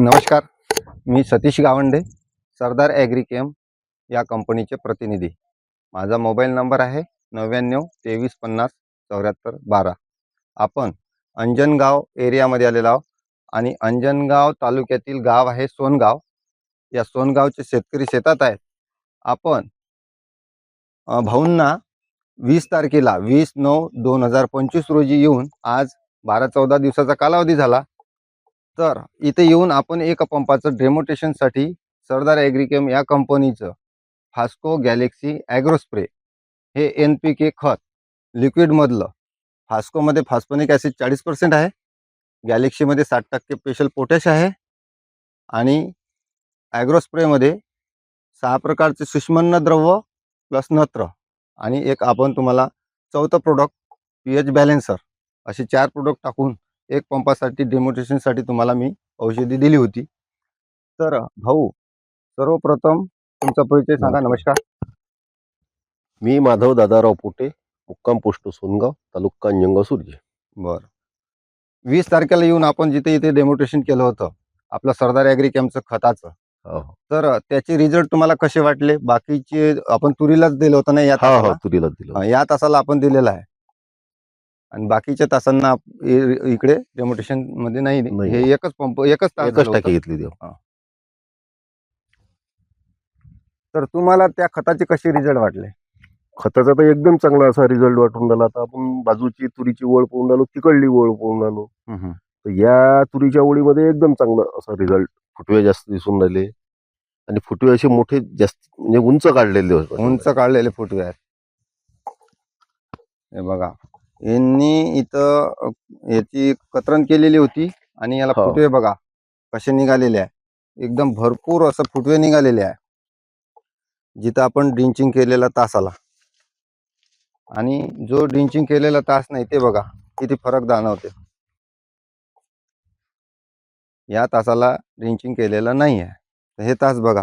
नमस्कार. मी सतीश गावंडे सरदार ॲग्रिकेम या कंपनीचे प्रतिनिधी. माझा मोबाईल नंबर आहे नव्याण्णव तेवीस पन्नास चौऱ्याहत्तर बारा. आपण अंजनगाव एरियामध्ये आलेलो आहोत आणि अंजनगाव तालुक्यातील गाव आहे सोनगाव. या सोनगावचे शेतकरी शेतात आहेत. आपण भाऊंना वीस तारखेला वीस नऊ दोन हजार पंचवीस रोजी येऊन आज बारा चौदा दिवसाचा कालावधी झाला. तर इथे येऊन आपण एका पंपाचं डेमोटेशनसाठी सरदार ॲग्रिकेम या कंपनीचं फास्को गॅलेक्सी ॲग्रोस्प्रे हे एन पी के खत लिक्विडमधलं फास्कोमध्ये फास्फोनिक ॲसिड चाळीस पर्सेंट आहे. गॅलेक्सीमध्ये साठ टक्के स्पेशल पोटॅश आहे. आणि ॲग्रोस्प्रेमध्ये सहा प्रकारचे सुष्मन्न द्रव्य प्लस नत्र आणि एक आपण तुम्हाला चौथं प्रोडक्ट पी एच बॅलेन्सर असे चार प्रोडक्ट टाकून एक पंपासाठी डेमोटेशनसाठी तुम्हाला मी औषधी दिली होती. तर भाऊ सर्वप्रथम तुमचा परिचय सांगा नमस्कार. मी माधव दादाराव पोटे मुक्काम पोस्ट सोनगाव तालुका अंजनगाव सुरजी बरं. वीस तारखेला येऊन आपण जिथे इथे डेमोटेशन केलं होतं आपलं सरदार ॲग्री कॅम्पचं खताचं. हो तर त्याचे रिझल्ट तुम्हाला कसे वाटले? बाकीचे आपण तुरीलाच दिलं होतं ना या हा हा तासाला? तुरीला दिलं हा, या तासाला आपण दिलेला आहे. आणि बाकीच्या तासांना आप- इ- इकडे डेमोटेशनमध्ये नाही नाही. हे एकच पंप एकच तास एकच झालं टाकी होतं. घेतली देव. तर तुम्हाला त्या खताचे कसे रिझल्ट वाटले? खताचा तर एकदम चांगला असा रिझल्ट वाटून राहिला. आता आपण बाजूची तुरीची ओळ पाहून आलो तिकडली ओळ पाहून आलो तर या तुरीच्या ओळीमध्ये एकदम चांगला असा रिझल्ट फुटवे जास्त दिसून राहिले. आणि फुटवे असे मोठे जास्त म्हणजे उंच काढलेले होते. उंच काढलेले फुटवे आहेत. हे बघा. यांनी इथं याची कतरण केलेली होती आणि याला हो. फुटवे बघा कसे निघालेले आहे. एकदम भरपूर असं फुटवे निघालेले आहे. जिथं आपण ड्रिंचिंग केलेला तास आला आणि जो ड्रिंचिंग केलेला तास नाही ते बघा किती फरक जाणवते. या तासाला ड्रिंचिंग केलेलं नाही आहे तर हे तास बघा.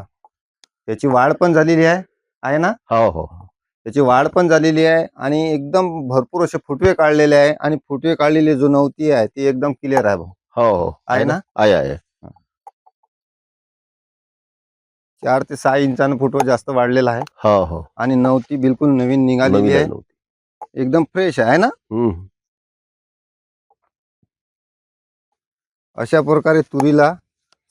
त्याची वाढ पण झालेली आहे आहे ना? हो हो. त्याची वाढ पण झालेली आहे आणि एकदम भरपूर असे फुटवे काढलेले आहे आणि फुटवे काढलेली जो नव्हती आहे ती एकदम क्लिअर आहे भाऊ. हो हो. आहे ना? आहे आहे. चार ते सहा इंचानं फुटवा जास्त वाढलेला आहे. हो हो. आणि नव्हती बिलकुल नवीन निघालेली आहे. एकदम फ्रेश आहे ना? हम्म. अशा प्रकारे तुरीला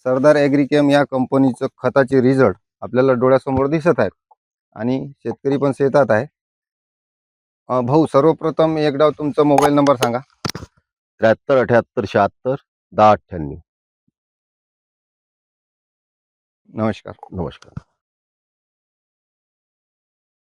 सरदार ॲग्रिकेम या कंपनीचं खताचे रिझल्ट आपल्याला डोळ्यासमोर दिसत आहेत. आणि शेतकरी पण शेतात आहे. भाऊ सर्वप्रथम एकदा तुमचा मोबाईल नंबर सांगा. त्र्याहत्तर अठ्याहत्तर शहात्तर दहा अठ्ठ्याण्णव. नमस्कार. नमस्कार.